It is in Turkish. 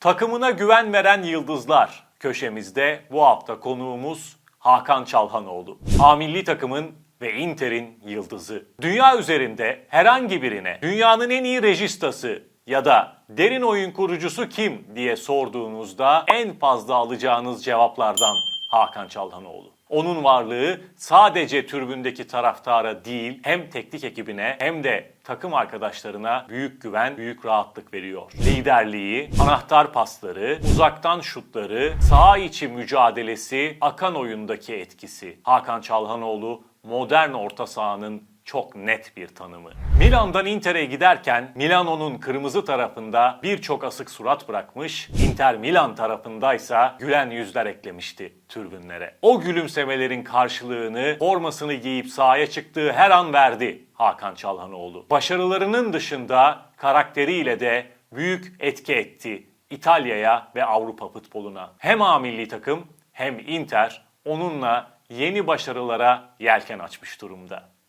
Takımına güven veren yıldızlar köşemizde bu hafta konuğumuz Hakan Çalhanoğlu. A milli takımın ve Inter'in yıldızı. Dünya üzerinde herhangi birine dünyanın en iyi rejistası ya da derin oyun kurucusu kim diye sorduğunuzda en fazla alacağınız cevaplardan Hakan Çalhanoğlu. Onun varlığı sadece türbündeki taraftara değil hem teknik ekibine hem de takım arkadaşlarına büyük güven, büyük rahatlık veriyor. Liderliği, anahtar pasları, uzaktan şutları, saha içi mücadelesi, akan oyundaki etkisi. Hakan Çalhanoğlu modern orta sahanın çok net bir tanımı. Milan'dan Inter'e giderken Milano'nun kırmızı tarafında birçok asık surat bırakmış, Inter Milan tarafındaysa gülen yüzler eklemişti türbünlere. O gülümsemelerin karşılığını formasını giyip sahaya çıktığı her an verdi Hakan Çalhanoğlu. Başarılarının dışında karakteriyle de büyük etki etti İtalya'ya ve Avrupa futboluna. Hem A milli takım hem Inter onunla yeni başarılara yelken açmış durumda.